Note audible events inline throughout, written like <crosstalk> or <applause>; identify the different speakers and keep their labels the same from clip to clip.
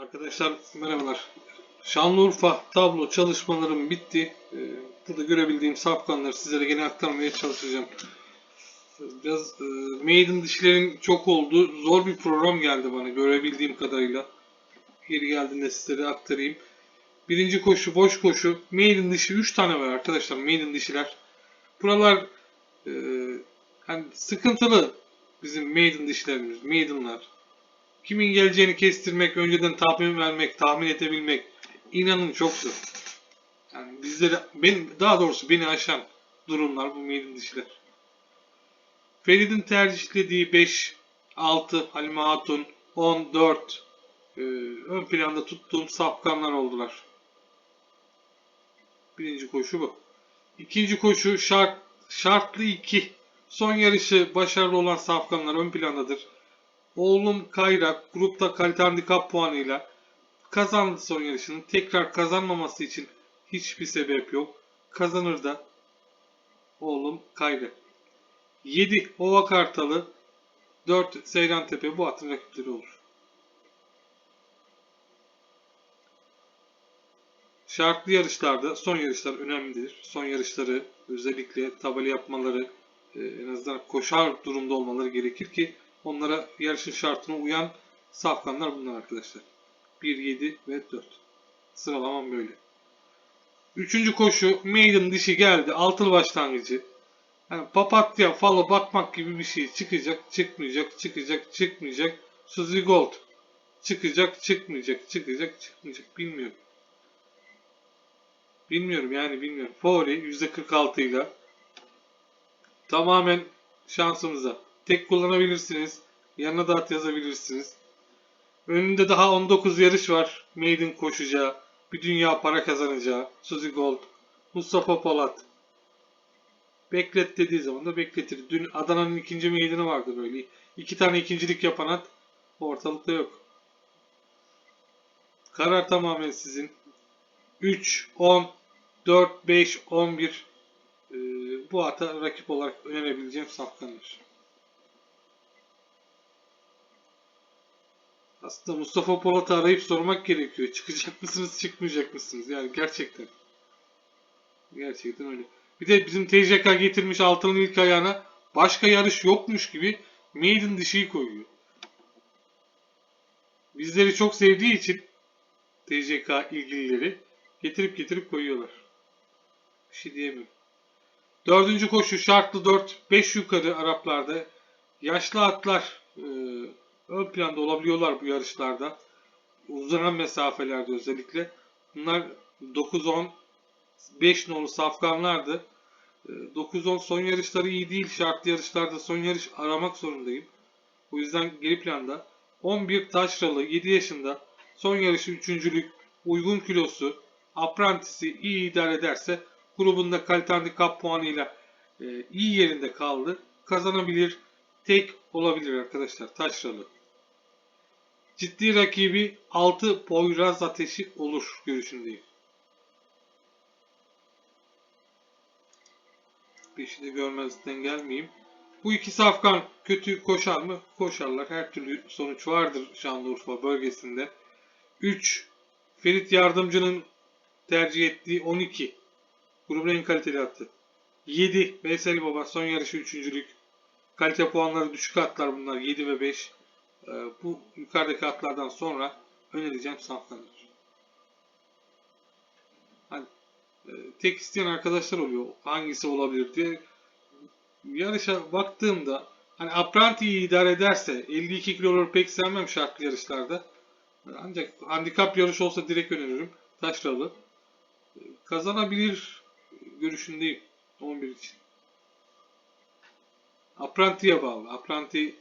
Speaker 1: Arkadaşlar merhabalar. Şanlıurfa tablo çalışmalarım bitti. Ee, Burada görebildiğim safkanları sizlere gene aktarmaya çalışacağım. Biraz e, maiden dişlerin çok olduğu zor bir program geldi bana görebildiğim kadarıyla. Geri geldiğinde sizlere aktarayım. Birinci koşu boş koşu. Maiden dişi 3 tane var arkadaşlar. Maiden dişiler. Buralar e, hani sıkıntılı bizim maiden dişlerimiz. Maidenlar. Kimin geleceğini kestirmek, önceden tahmin vermek, tahmin edebilmek inanın çok zor. Yani bizleri, ben, daha doğrusu beni aşan durumlar bu maiden dişiler. Ferid'in tercihlediği 5, 6, Halime Hatun, 10, 4 e, ön planda tuttuğum safkanlar oldular. Birinci koşu bu. İkinci koşu şart, şartlı 2. Son yarışı başarılı olan safkanlar ön plandadır. Oğlum Kayra grupta kalite handikap puanıyla kazandı son yarışını. Tekrar kazanmaması için hiçbir sebep yok. Kazanır da oğlum Kayra. 7 Ova Kartalı 4 Seyran Tepe bu atın rakipleri olur. Şartlı yarışlarda son yarışlar önemlidir. Son yarışları özellikle tabela yapmaları e, en azından koşar durumda olmaları gerekir ki onlara yarışın şartına uyan safkanlar bunlar arkadaşlar. 1, 7 ve 4. Sıralamam böyle. Üçüncü koşu maiden dişi geldi. Altılı başlangıcı. Yani papatya falı bakmak gibi bir şey çıkacak, çıkmayacak, çıkacak, çıkmayacak. Suzy Gold çıkacak, çıkmayacak, çıkacak, çıkmayacak. Bilmiyorum. Bilmiyorum yani bilmiyorum. Fori %46 ile tamamen şansımıza. Tek kullanabilirsiniz. Yanına da at yazabilirsiniz. Önünde daha 19 yarış var. Maiden koşacağı. Bir dünya para kazanacağı. Suzy Gold. Mustafa Polat. Beklet dediği zaman da bekletir. Dün Adana'nın ikinci meydanı vardı böyle. İki tane ikincilik yapan at ortalıkta yok. Karar tamamen sizin. 3, 10, 4, 5, 11 ee, bu ata rakip olarak önerebileceğim safkanlar. Aslında Mustafa Polat'ı arayıp sormak gerekiyor. Çıkacak mısınız, çıkmayacak mısınız? Yani gerçekten. Gerçekten öyle. Bir de bizim TCK getirmiş altının ilk ayağına başka yarış yokmuş gibi maiden dişiyi koyuyor. Bizleri çok sevdiği için TCK ilgilileri getirip getirip koyuyorlar. Bir şey diyemiyorum. Dördüncü koşu şartlı 4, 5 yukarı Araplarda. Yaşlı atlar e, ön planda olabiliyorlar bu yarışlarda. Uzanan mesafelerde özellikle. Bunlar 9-10, 5 nolu safkanlardı. E, 9-10 son yarışları iyi değil. Şartlı yarışlarda son yarış aramak zorundayım. O yüzden geri planda. 11 taşralı 7 yaşında son yarışı üçüncülük uygun kilosu aprantisi iyi idare ederse grubunda kalite handikap puanıyla e, iyi yerinde kaldı. Kazanabilir, tek olabilir arkadaşlar taşralı. Ciddi rakibi 6 Poyraz ateşi olur görüşündeyim. Beşi de görmezden gelmeyeyim. Bu iki safkan kötü koşar mı? Koşarlar. Her türlü sonuç vardır Şanlıurfa bölgesinde. 3. Ferit Yardımcı'nın tercih ettiği 12. Grubun en kaliteli attı. 7. Veysel Baba son yarışı üçüncülük. Kalite puanları düşük atlar bunlar 7 ve 5. Ee, bu yukarıdaki atlardan sonra önereceğim safkanlar. Hani, e, tek isteyen arkadaşlar oluyor. Hangisi olabilir diye. Yarışa baktığımda hani Apranti'yi idare ederse 52 kiloları pek sevmem şartlı yarışlarda. Ancak handikap yarış olsa direkt öneririm. Taşralı. Ee, Kazanabilir görüşündeyim 11 için. Apranti'ye bağlı. Apranti e,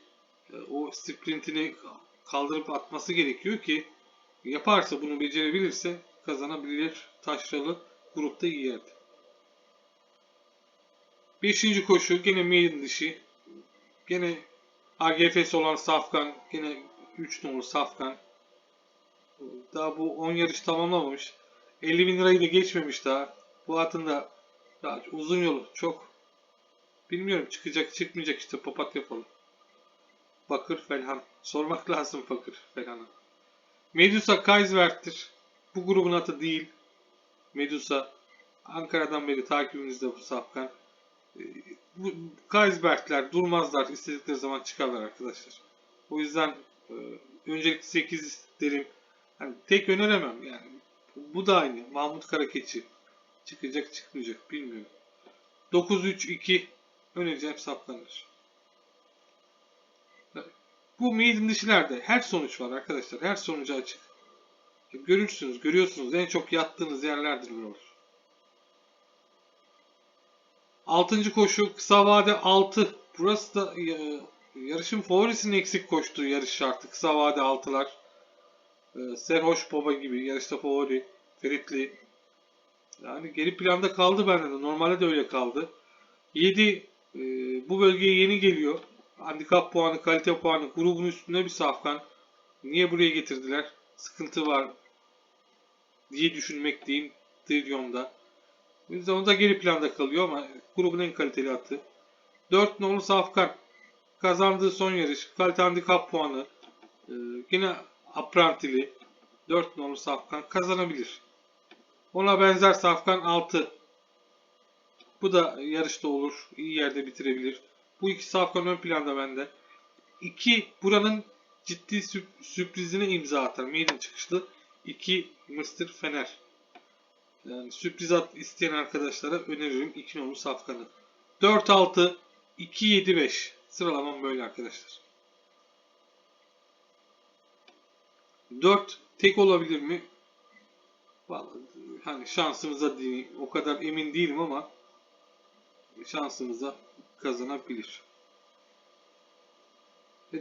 Speaker 1: o sprintini kaldırıp atması gerekiyor ki yaparsa bunu becerebilirse kazanabilir. Taşralı grupta iyi yerde. Beşinci koşu gene maiden dişi. Gene AGF'si olan Safkan. Gene 3 numaralı Safkan. Daha bu 10 yarış tamamlamamış. 50 bin lirayı da geçmemiş daha. Bu atın da uzun yolu çok. Bilmiyorum çıkacak çıkmayacak işte papat yapalım. Bakır Felhan. Sormak <laughs> lazım Bakır Felhan'a. Medusa Kaiswert'tir. Bu grubun atı değil. Medusa. Ankara'dan beri takibimizde bu safkan. Ee, Bu Kaisbertler durmazlar. istedikleri zaman çıkarlar arkadaşlar. O yüzden e, öncelikle 8 derim. Hani tek öneremem yani. Bu da aynı. Mahmut Karakeçi. Çıkacak çıkmayacak bilmiyorum. 9-3-2 önereceğim saplanır. Bu maiden dişilerde her sonuç var arkadaşlar. Her sonucu açık. Görürsünüz, görüyorsunuz. En çok yattığınız yerlerdir buralar. Altıncı koşu kısa vade 6. Burası da e, yarışın favorisinin eksik koştuğu yarış şartı. Kısa vade 6'lar. E, Serhoş Baba gibi yarışta favori. Feritli. Yani geri planda kaldı bende de. Normalde de öyle kaldı. 7 e, bu bölgeye yeni geliyor. Handikap puanı, kalite puanı, grubun üstünde bir safkan. Niye buraya getirdiler? Sıkıntı var diye düşünmekteyim Trilyon'da. O yüzden o da geri planda kalıyor ama grubun en kaliteli atı. 4 nolu Safkan. Kazandığı son yarış. Kalite handikap puanı. Ee, yine Aprantili. 4 nolu Safkan kazanabilir. Ona benzer Safkan 6. Bu da yarışta olur. İyi yerde bitirebilir. Bu iki Safkan ön planda bende. 2 buranın ciddi sürp- sürprizine imza atar. Maiden çıkışlı. 2 Mr. Fener. Yani sürpriz at isteyen arkadaşlara öneririm 2 nolu safkanı. 4-6, 2-7-5. Sıralamam böyle arkadaşlar. 4 tek olabilir mi? Vallahi hani şansımıza değil, o kadar emin değilim ama şansımıza kazanabilir. E,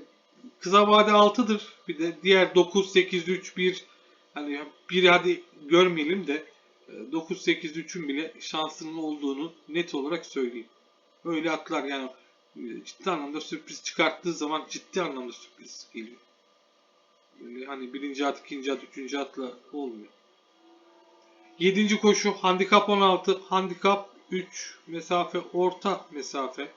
Speaker 1: Kısa vade 6'dır. Bir de diğer 9, 8, 3, 1 hani bir hadi görmeyelim de 9-8-3'ün bile şansının olduğunu net olarak söyleyeyim. Öyle atlar yani e, ciddi anlamda sürpriz çıkarttığı zaman ciddi anlamda sürpriz geliyor. Böyle hani birinci at, ikinci at, üçüncü atla olmuyor. Yedinci koşu handikap 16, handikap 3 mesafe, orta mesafe.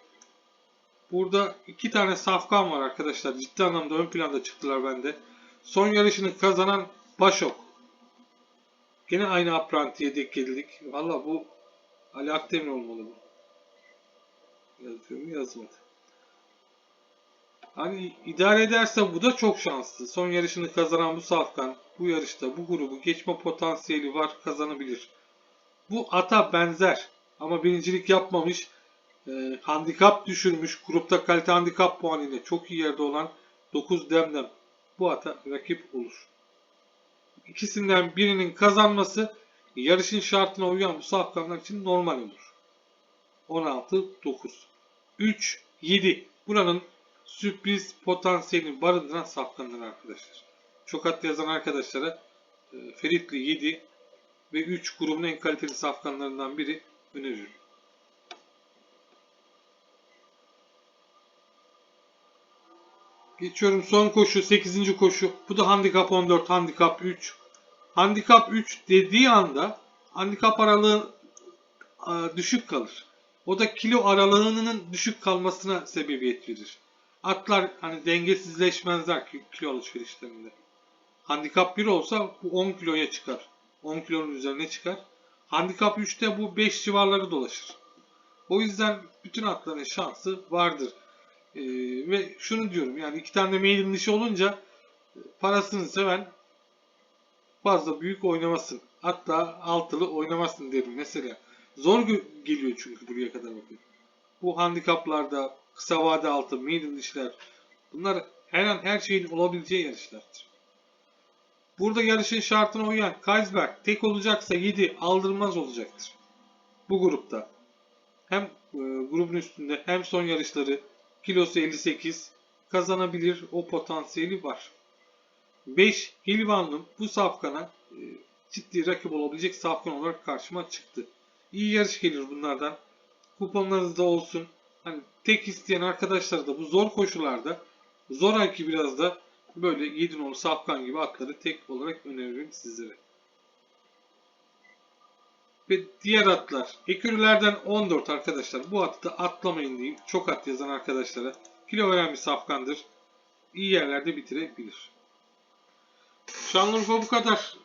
Speaker 1: Burada iki tane safkan var arkadaşlar. Ciddi anlamda ön planda çıktılar bende. Son yarışını kazanan Başok. Gene aynı aprantiye denk geldik. Valla bu Ali Akdemir olmalı bu. Yazıyor mu yazmadı. Hani idare ederse bu da çok şanslı. Son yarışını kazanan bu Safkan bu yarışta bu grubu geçme potansiyeli var kazanabilir. Bu ata benzer ama birincilik yapmamış. E, handikap düşürmüş. Grupta kalite handikap puanıyla çok iyi yerde olan 9 demdem. Bu ata rakip olur ikisinden birinin kazanması yarışın şartına uyan bu safkanlar için normal olur. 16 9 3 7 buranın sürpriz potansiyelini barındıran safkanlar arkadaşlar. Çok at yazan arkadaşlara e, Feritli 7 ve 3 grubun en kaliteli safkanlarından biri öneririm. Geçiyorum son koşu 8. koşu. Bu da handikap 14, handikap 3. Handikap 3 dediği anda handikap aralığı e, düşük kalır. O da kilo aralığının düşük kalmasına sebebiyet verir. Atlar hani dengesizleşmezler ki- kilo alışverişlerinde. Handikap 1 olsa bu 10 kiloya çıkar. 10 kilonun üzerine çıkar. Handikap 3'te bu 5 civarları dolaşır. O yüzden bütün atların şansı vardır. Ee, ve şunu diyorum yani iki tane maiden dişi olunca parasını seven fazla büyük oynamasın. Hatta altılı oynamasın derim mesela. Zor geliyor çünkü buraya kadar bakın. Bu handikaplarda kısa vade altı, maiden dişler bunlar her an her şeyin olabileceği yarışlardır. Burada yarışın şartına uyan Kaisberg tek olacaksa 7 aldırmaz olacaktır. Bu grupta. Hem e, grubun üstünde hem son yarışları kilosu 58 kazanabilir o potansiyeli var. 5 Hilvanlım bu safkana e, ciddi rakip olabilecek safkan olarak karşıma çıktı. İyi yarış gelir bunlardan. Kuponlarınız da olsun. Hani tek isteyen arkadaşlar da bu zor koşullarda zoraki biraz da böyle 7 nolu safkan gibi atları tek olarak öneririm sizlere. Ve diğer atlar. Ekürülerden 14 arkadaşlar. Bu atı da atlamayın diyeyim. Çok at yazan arkadaşlara. Kilo veren bir safkandır. İyi yerlerde bitirebilir. Şanlıurfa bu kadar.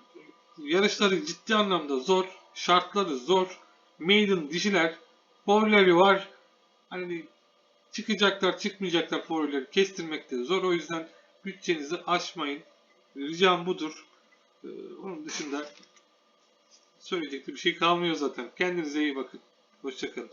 Speaker 1: Yarışları ciddi anlamda zor. Şartları zor. Maiden dişiler. Favorileri var. Hani çıkacaklar çıkmayacaklar favorileri kestirmekte zor. O yüzden bütçenizi aşmayın. Ricam budur. Ee, onun dışında söyleyecek bir şey kalmıyor zaten. Kendinize iyi bakın. Hoşçakalın.